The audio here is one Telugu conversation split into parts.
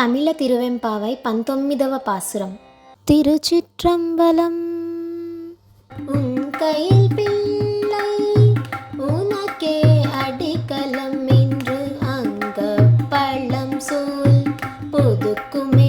తమిళ తిరువెంపావై పంతొమ్మిదవ పాసురం திருச்சிற்றம்பலம் உங்கையில் பிள்ளை உனக்கே அடிக்கலம் என்று அங்க பள்ளம் சூழ் புதுக்குமே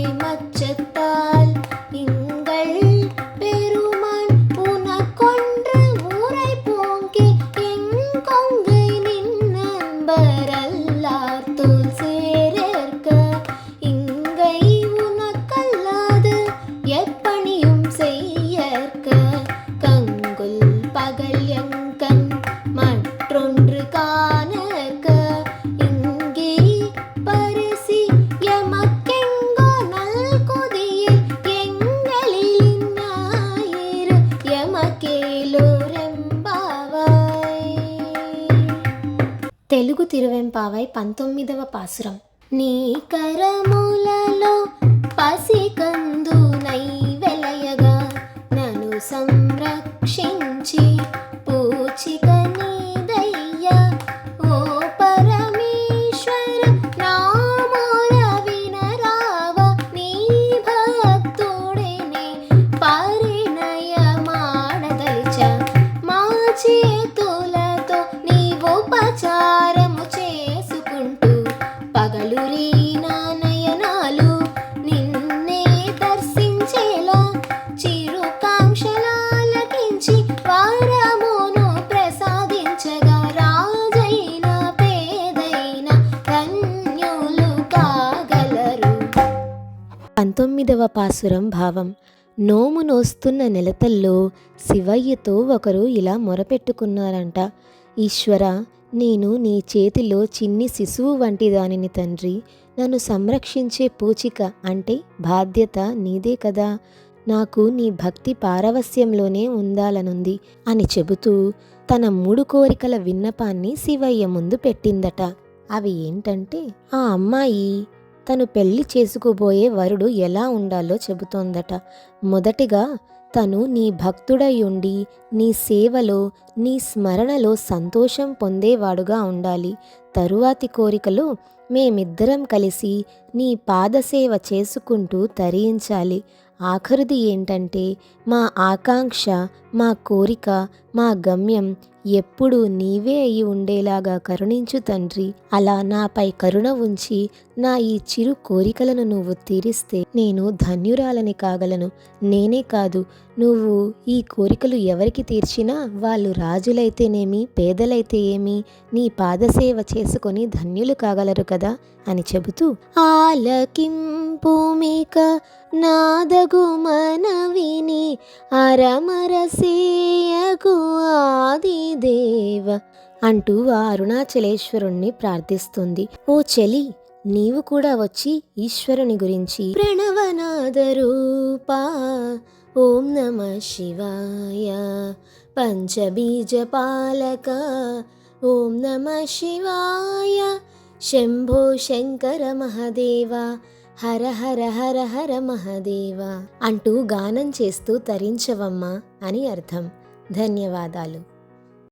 తెలుగు తిరువెంపావై పంతొమ్మిదవ పాసురం. నీ కరములలో పంతొమ్మిదవ పాసురం భావం. నోము నోస్తున్న నెలతల్లో శివయ్యతో ఒకరు ఇలా మొరపెట్టుకున్నారంట. ఈశ్వర నేను నీ చేతిలో చిన్ని శిశువు వంటి దానిని తండ్రి. నన్ను సంరక్షించే పూచిక అంటే బాధ్యత నీదే కదా. నాకు నీ భక్తి పారవస్యంలోనే ఉండాలనుంది అని చెబుతూ తన మూడు కోరికల విన్నపాన్ని శివయ్య ముందు పెట్టిందట. అవి ఏంటంటే ఆ అమ్మాయి తను పెళ్ళి చేసుకోబోయే వరుడు ఎలా ఉండాలో చెబుతోందట. మొదటిగా తను నీ భక్తుడై ఉండి నీ సేవలో నీ స్మరణలో సంతోషం పొందేవాడుగా ఉండాలి. తరువాతి కోరికలో మేమిద్దరం కలిసి నీ పాదసేవ చేసుకుంటూ తరించాలి. ఆఖరిది ఏంటంటే మా ఆకాంక్ష మా కోరిక మా గమ్యం ఎప్పుడూ నీవే అయి ఉండేలాగా కరుణించు తండ్రి. అలా నాపై కరుణ ఉంచి నా ఈ చిరు కోరికలను నువ్వు తీరిస్తే నేను ధన్యురాలని కాగలను. నేనే కాదు నువ్వు ఈ కోరికలు ఎవరికి తీర్చినా వాళ్ళు రాజులైతేనేమి పేదలైతే ఏమి నీ పాదసేవ చేసుకొని ధన్యులు కాగలరు కదా అని చెబుతూ ఆలకింపుమిక నాదగు మనవిని అరమరసేయకు ఆదిదేవ అంటూ ఆ అరుణాచలేశ్వరుణ్ణి ప్రార్థిస్తుంది. ఓ చెలి నీవు కూడా వచ్చి ఈశ్వరుని గురించి ప్రణవనాద రూపా ఓం నమ శివాయ. పంచబీజపాలక. ఓం నమ శివాయ. శంభో శంకర మహదేవ. హర హర హర హర మహదేవ. అంటూ గానం చేస్తూ తరించవమ్మా అని అర్థం. ధన్యవాదాలు.